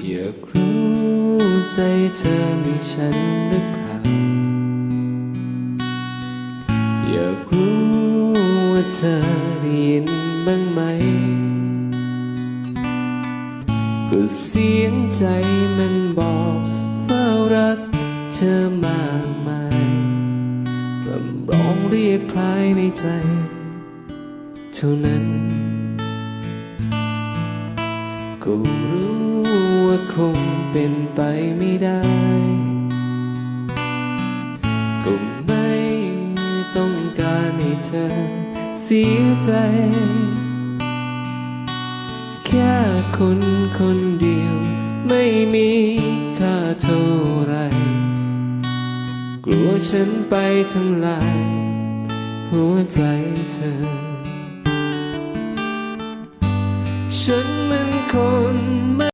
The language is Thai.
อยากรู้ใจเธอมีฉันหรือเปล่าอยากรู้ว่าเธอได้ยินบ้างไหมก็เสียงใจมันบอกว่ารักเธอมากมายรำร้องเรียกคลายในใจ เท่านั้น ก็รู้ คงเป็นไปไม่ได้ ก็ไม่ต้องการให้เธอเสียใจ แค่คนคนเดียวไม่มีค่าเท่าไร กลัวฉันไปทำลาย หัวใจเธอ ฉันมันคนไม่